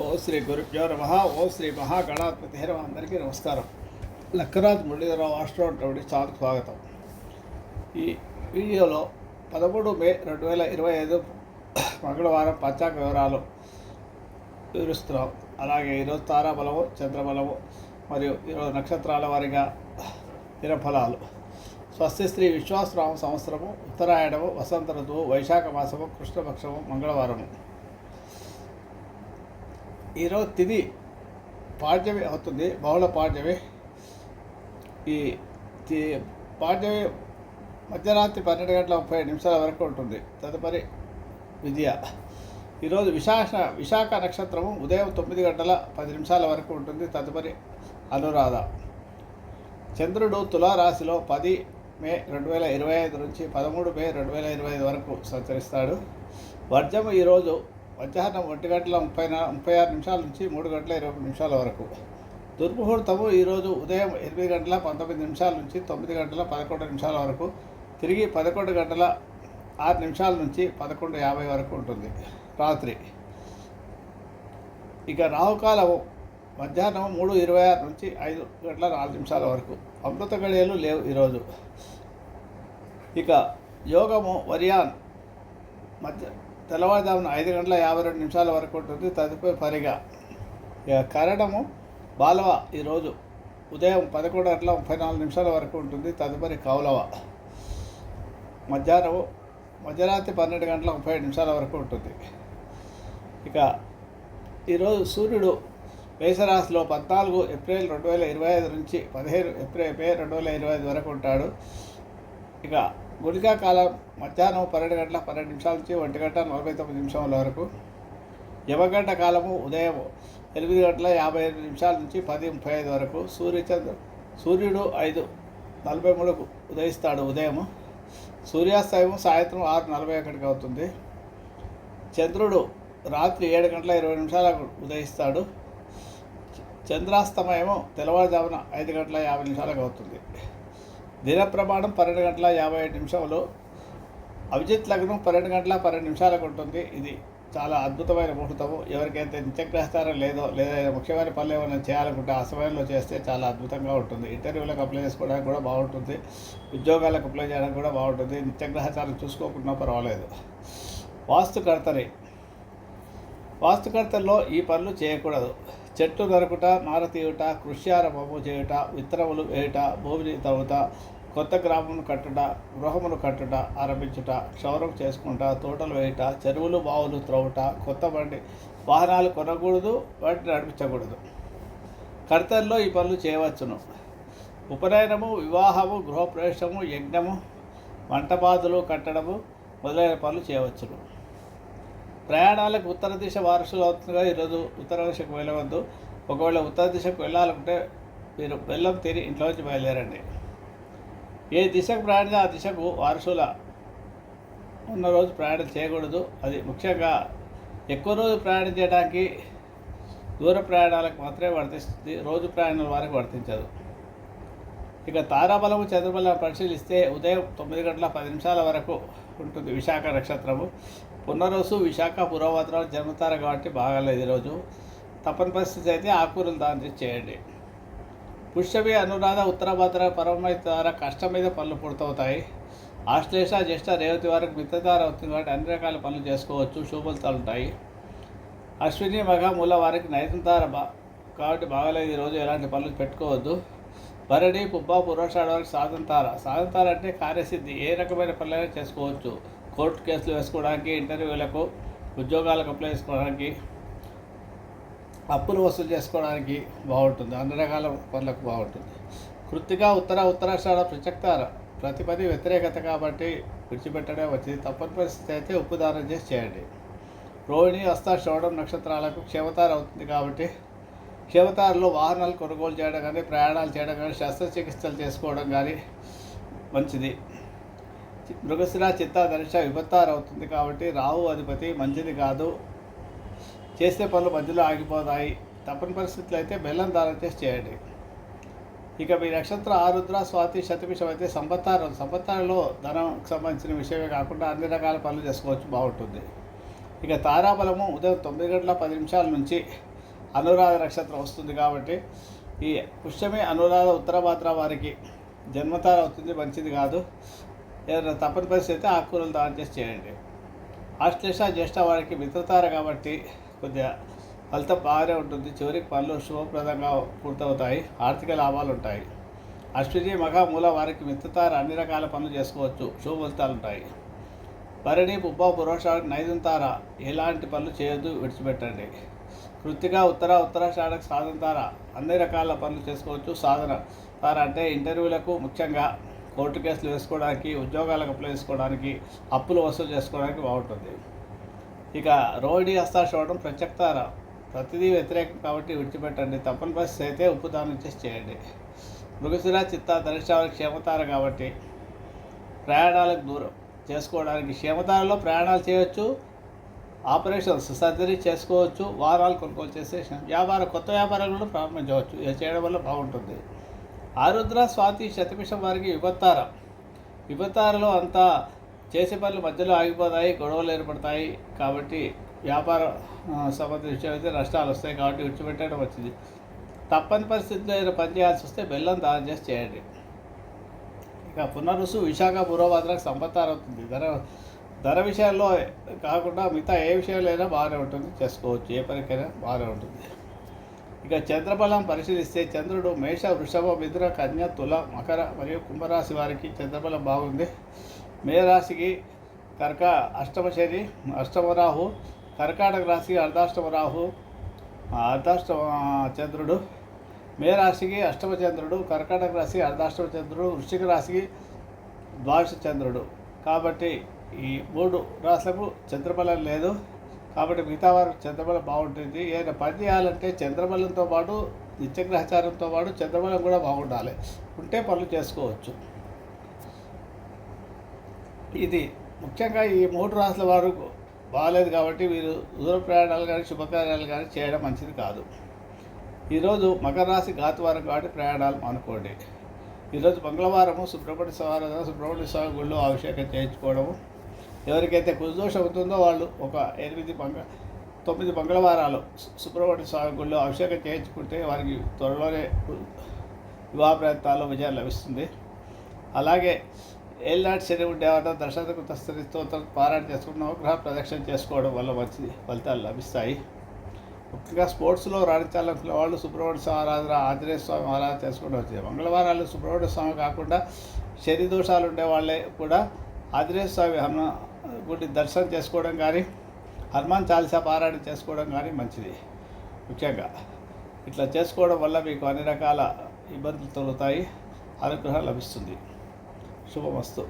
ఓ శ్రీ గురుభ్యో నమ. ఓ శ్రీ మహాగణాధిపతి నమ అందరికీ నమస్కారం. లక్కరాజ్ మురళీధరరావు ఆస్ట్రోనటువంటి చాలా స్వాగతం. ఈ వీడియోలో పదమూడు మే రెండు వేల ఇరవై ఐదు మంగళవారం పంచాంగ వివరాలు వివరిస్తున్నాం. అలాగే ఈరోజు తారాబలము చంద్రబలము మరియు ఈరోజు నక్షత్రాల వారిగా దినఫలాలు. స్వస్తి శ్రీ విశ్వాసరామ సంవత్సరము ఉత్తరాయణము వసంత ఋతువు వైశాఖ మాసము కృష్ణపక్షము మంగళవారము. ఈరోజు తిది పాడ్యమే అవుతుంది బహుళ పాడ్యమే. ఈ పాడ్యమే మధ్యరాత్రి పన్నెండు గంటల ముప్పై నిమిషాల వరకు ఉంటుంది. తదుపరి విద్య ఈరోజు విశాఖ విశాఖ నక్షత్రము ఉదయం తొమ్మిది గంటల పది నిమిషాల వరకు ఉంటుంది. తదుపరి అనురాధ. చంద్రుడు తులారాశిలో పది మే రెండు వేల ఇరవై ఐదు నుంచి పదమూడు మే రెండు వేల ఇరవై ఐదు వరకు సంచరిస్తాడు. వర్జము ఈరోజు మధ్యాహ్నం ఒంటి గంటల ముప్పై ముప్పై ఆరు నిమిషాల నుంచి మూడు గంటల ఇరవై నిమిషాల వరకు. దుర్ముహూర్తము ఈరోజు ఉదయం ఎనిమిది గంటల పంతొమ్మిది నిమిషాల నుంచి తొమ్మిది గంటల పదకొండు నిమిషాల వరకు తిరిగి పదకొండు గంటల ఆరు నిమిషాల నుంచి పదకొండు యాభై వరకు ఉంటుంది. రాత్రి. ఇక రాహుకాలము మధ్యాహ్నం మూడు ఇరవై ఆరు నుంచి ఐదు గంటల నాలుగు నిమిషాల వరకు. అమృత గడియలు లేవు ఈరోజు ఇక యోగము వరియాన్ మధ్య తెల్లవారుజామున ఐదు గంటల యాభై రెండు నిమిషాల వరకు ఉంటుంది. తదుపరి పరిగా. ఇక కరణము బాలవ ఈరోజు ఉదయం పదకొండు గంటల ముప్పై నాలుగు నిమిషాల వరకు ఉంటుంది. తదుపరి కౌలవ. మధ్యాహ్నం మధ్యరాత్రి పన్నెండు గంటల ముప్పై ఐదు నిమిషాల వరకు ఉంటుంది. ఇక ఈరోజు సూర్యుడు మేషరాశిలో పద్నాలుగు ఏప్రిల్ రెండు వేల ఇరవై ఐదు నుంచి పదిహేను ఏప్రిల్ మే రెండు వేల ఇరవై ఐదు వరకు ఉంటాడు. ఇక గుళికా కాలం మధ్యాహ్నం పన్నెండు గంటల పన్నెండు నిమిషాల నుంచి ఒంటి గంట నలభై తొమ్మిది నిమిషాల వరకు. యమగంట కాలము ఉదయం ఎనిమిది గంటల యాభై ఎనిమిది నిమిషాల నుంచి పది ముప్పై ఐదు వరకు. సూర్యచంద్ర సూర్యుడు ఐదు నలభై మూడుకు ఉదయిస్తాడు ఉదయం సూర్యాస్తమయం సాయంత్రం ఆరు నలభై ఒకటికి అవుతుంది. చంద్రుడు రాత్రి ఏడు గంటల ఇరవై నిమిషాలకు ఉదయిస్తాడు. చంద్రాస్తమయము తెల్లవారుజామున ఐదు గంటల యాభై నిమిషాలకు అవుతుంది. దిన ప్రమాణం పన్నెండు గంటల యాభై ఐదు నిమిషాలు అభిజిత్ లగ్నం పన్నెండు గంటల పన్నెండు నిమిషాలకు ఉంటుంది. ఇది చాలా అద్భుతమైన ముహూర్తము. ఎవరికైతే నిత్యగ్రహస్థానం లేదో లేదా ముఖ్యమైన పనులు ఏమైనా చేయాలనుకుంటే ఆ సమయంలో చేస్తే చాలా అద్భుతంగా ఉంటుంది. ఇంటర్వ్యూలకు అప్లై చేసుకోవడానికి కూడా బాగుంటుంది. ఉద్యోగాలకు అప్లై చేయడానికి కూడా బాగుంటుంది. నిత్యగ్రహస్థానం చూసుకోకుండా పర్వాలేదు. వాస్తు వాస్తుకర్తని వాస్తుకర్తల్లో ఈ పనులు చేయకూడదు. చెట్టు నరుకుట నార తీయుట కృష్యారంభము చేయుట విత్తనములు వేయుట భూమిని తవ్వుట కొత్త గ్రామమును కట్టుట గృహమును కట్టుట ఆరంభించుట క్షౌరం చేసుకుంట తోటలు వేయుట చెరువులు బావులు త్రవ్వుట కొత్త బండి వాహనాలు కొనకూడదు వాటిని నడిపించకూడదు. కర్తల్లో ఈ పనులు చేయవచ్చును. ఉపనయనము వివాహము గృహప్రవేశము యజ్ఞము మంటపాదులు కట్టడము మొదలైన పనులు చేయవచ్చును. ప్రయాణాలకు ఉత్తర దిశ వారసులు అవుతుందిగా ఈరోజు ఉత్తర దిశకు వెళ్ళవద్దు. ఒకవేళ ఉత్తర దిశకు వెళ్ళాలంటే మీరు బెల్లం తిని ఇంట్లోంచి బయలుదేరండి. ఏ దిశకు ప్రయాణం ఆ దిశకు వారసుల ఉన్న రోజు ప్రయాణం చేయకూడదు. అది ముఖ్యంగా ఎక్కువ రోజు ప్రయాణం చేయడానికి దూర ప్రయాణాలకు మాత్రమే వర్తిస్తుంది. రోజు ప్రయాణాల వారికి వర్తించదు. ఇక తారాబలము చంద్రబలం పరిశీలిస్తే ఉదయం తొమ్మిది గంటల పది నిమిషాల వరకు ఉంటుంది విశాఖ నక్షత్రము. పునరుసు విశాఖ పూర్వభద్రాలు జన్మతార కాబట్టి బాగాలేదు ఈరోజు. తప్పని పరిస్థితి అయితే ఆకూరలు దాని చేయండి. పుష్యమి అనురాధ ఉత్తరభద్ర పరమై ద్వారా కష్టం మీద పనులు పూర్తవుతాయి ఆశ్లేష జ్యేష్ఠ రేవతి వరకు మిత్రధార అవుతుంది కాబట్టి అన్ని రకాల పనులు చేసుకోవచ్చు శుభలతాలు ఉంటాయి అశ్విని మగ మూల వారికి నైతంతార బా కాబట్టి బాగాలేదు ఈరోజు ఎలాంటి పనులు పెట్టుకోవద్దు. భరణి పుబ్బ పురోషాడ వారికి సాధంతార సాధంతార అంటే కార్యసిద్ధి ఏ రకమైన పనులైనా చేసుకోవచ్చు. కోర్టు కేసులు వేసుకోవడానికి ఇంటర్వ్యూలకు ఉద్యోగాలకు అప్లై చేసుకోవడానికి అప్పులు వసూలు చేసుకోవడానికి బాగుంటుంది. అన్ని రకాల పనులకు బాగుంటుంది. కృత్తిగా ఉత్తర ఉత్తరాష్ట్రాల ప్రత్యక్తార ప్రతిపది వ్యతిరేకత కాబట్టి విడిచిపెట్టడం వచ్చింది తప్పని పరిస్థితి అయితే ఉప్పుదానం చేసి చేయండి. రోహిణి హస్త శ్రవణం నక్షత్రాలకు క్షేమతార అవుతుంది కాబట్టి క్షేమతారలో వాహనాలు కొనుగోలు చేయడం కానీ ప్రయాణాలు చేయడం కానీ శస్త్రచికిత్సలు చేసుకోవడం కానీ మంచిది. మృగశిర చిత్త ధనుష విభత్తారు అవుతుంది కాబట్టి రావు అధిపతి మంచిది కాదు. చేసే పనులు మధ్యలో ఆగిపోతాయి. తప్పని పరిస్థితులు అయితే బెల్లం దానం చేసి చేయండి. ఇక మీ నక్షత్ర ఆరుద్ర స్వాతి శతభిషం అయితే సంపత్తారం. సంపత్తారంలో ధనంకి సంబంధించిన విషయమే కాకుండా అన్ని రకాల పనులు చేసుకోవచ్చు. బాగుంటుంది. ఇక తారాబలము ఉదయం తొమ్మిది గంటల పది నిమిషాల నుంచి అనురాధ నక్షత్రం వస్తుంది కాబట్టి ఈ పుష్యమే అనురాధ ఉత్తరభాద్ర వారికి జన్మతార అవుతుంది. మంచిది కాదు. ఏదైనా తప్పని పరిస్థితి అయితే ఆకుకూరలు దానం చేసి చేయండి. ఆశ్లేష జ్యేష్ఠ వారికి మిత్రతార కాబట్టి కొద్దిగా ఫలితం బాగానే ఉంటుంది. చివరికి పనులు శుభప్రదంగా పూర్తవుతాయి. ఆర్థిక లాభాలు ఉంటాయి. అశ్విని మగ మూల వారికి మిత్రతార అన్ని రకాల పనులు చేసుకోవచ్చు. శుభ ఫలితాలు ఉంటాయి. భరణి పుబ్బ పురోషానికి నైదం తార. ఎలాంటి పనులు చేయొద్దు విడిచిపెట్టండి. కృతిగా ఉత్తర ఉత్తరాషాఢకు సాధన తార. అన్ని రకాల పనులు చేసుకోవచ్చు. సాధన తార అంటే ఇంటర్వ్యూలకు ముఖ్యంగా కోర్టు కేసులు వేసుకోవడానికి ఉద్యోగాలకు అప్లై చేసుకోవడానికి అప్పులు వసూలు చేసుకోవడానికి బాగుంటుంది. ఇక రోహిణి హస్తాశ్రవణం ప్రత్యక్తార ప్రతిదీ వ్యతిరేకం కాబట్టి విడిచిపెట్టండి. తప్పని పరిస్థితి అయితే ఉప్పు దానం చేసి చేయండి. మృగశిర చిత్త ధనిష్టాలకు క్షేమతార కాబట్టి ప్రయాణాలకు దూరం చేసుకోవడానికి. క్షేమతారలో ప్రయాణాలు చేయవచ్చు ఆపరేషన్స్ సర్జరీ చేసుకోవచ్చు వారాలు కొనుగోలు చేసే వ్యాపార కొత్త వ్యాపారాలు కూడా ప్రారంభించవచ్చు. ఇది చేయడం వల్ల బాగుంటుంది. ఆరుద్ర స్వాతి శతమిషం వారికి విపత్తార. విపత్తారలో అంతా చేసే పనులు మధ్యలో ఆగిపోతాయి గొడవలు ఏర్పడతాయి కాబట్టి వ్యాపార సంబంధించిన విషయం అయితే నష్టాలు వస్తాయి కాబట్టి విడిచిపెట్టడం వచ్చింది. తప్పని పరిస్థితిలో ఏదైనా పని చేయాల్సి వస్తే బెల్లం దానం చేసి చేయండి. ఇక పునరుసు విశాఖ పూర్వభద్రకు సంపత్తారు అవుతుంది. ధర ధర విషయాల్లో కాకుండా మిగతా ఏ విషయంలో అయినా బాగానే ఉంటుంది. చేసుకోవచ్చు. ఏ పనికైనా బాగానే ఉంటుంది. ఇక చంద్రబలం పరిశీలిస్తే చంద్రుడు మేష వృషభ మిథున కన్య తుల మకర మరియు కుంభరాశి వారికి చంద్రబలం బాగుంది. మేరాశికి కర్క అష్టమ శని అష్టమ రాహు కర్కాటక రాశికి అర్ధాష్టమ రాహు అర్ధాష్టమ చంద్రుడు. మేరాశికి అష్టమ చంద్రుడు కర్కాటక రాశి అర్ధాష్టమ చంద్రుడు వృశ్చిక రాశికి ద్వాదశ చంద్రుడు. కాబట్టి ఈ మూడు రాశులకు చంద్రబలం లేదు. కాబట్టి మిగతా వారు చంద్రబలం బాగుంటుంది. ఏదైనా పని చేయాలంటే చంద్రబలంతో పాటు నిత్యగ్రహచారంతో పాటు చంద్రబలం కూడా బాగుండాలి. ఉంటే పనులు చేసుకోవచ్చు. ఇది ముఖ్యంగా ఈ మూడు రాసుల వారు బాగాలేదు కాబట్టి వీరు దూర ప్రయాణాలు కానీ శుభకార్యాలు కానీ చేయడం మంచిది కాదు. ఈరోజు మకర రాశి ఘాతువారం కాబట్టి ప్రయాణాలు మానుకోండి. ఈరోజు మంగళవారము సుబ్రహ్మణ్య స్వామి సుబ్రహ్మణ్య స్వామి గుళ్ళో అభిషేకం చేయించుకోవడము ఎవరికైతే కుజదోషం అవుతుందో వాళ్ళు ఒక ఎనిమిది మంగ తొమ్మిది మంగళవారాలు సుబ్రహ్మణ్య స్వామి గుళ్ళో అభిషేకం చేయించుకుంటే వారికి త్వరలోనే వివాహ ప్రాంతాల్లో విజయం లభిస్తుంది. అలాగే ఏళ్ళనాటి శని ఉండేవారు దర్శనకృత స్థితి స్తోత్రం పారాయణ చేసుకున్న నవగ్రహ ప్రదక్షిణ చేసుకోవడం వల్ల మంచి ఫలితాలు లభిస్తాయి. ముఖ్యంగా స్పోర్ట్స్లో రాణించాలనుకునే వాళ్ళు సుబ్రహ్మణ్య స్వామి ఆరాధన ఆంజనేయ స్వామి ఆరాధన చేసుకోవడం వచ్చింది మంగళవారాలు సుబ్రహ్మణ్య స్వామి కాకుండా శని దోషాలు ఉండే వాళ్ళే కూడా ఆంజనేయ స్వామి హనుమ గుడి దర్శనం చేసుకోవడం కానీ హనుమాన్ చాలీసా పారాయణ చేసుకోవడం కానీ మంచిది ముఖ్యంగా. ఇట్లా చేసుకోవడం వల్ల మీకు అన్ని రకాల ఇబ్బందులు తొలుగుతాయి అనుగ్రహం లభిస్తుంది. శుభమస్తు.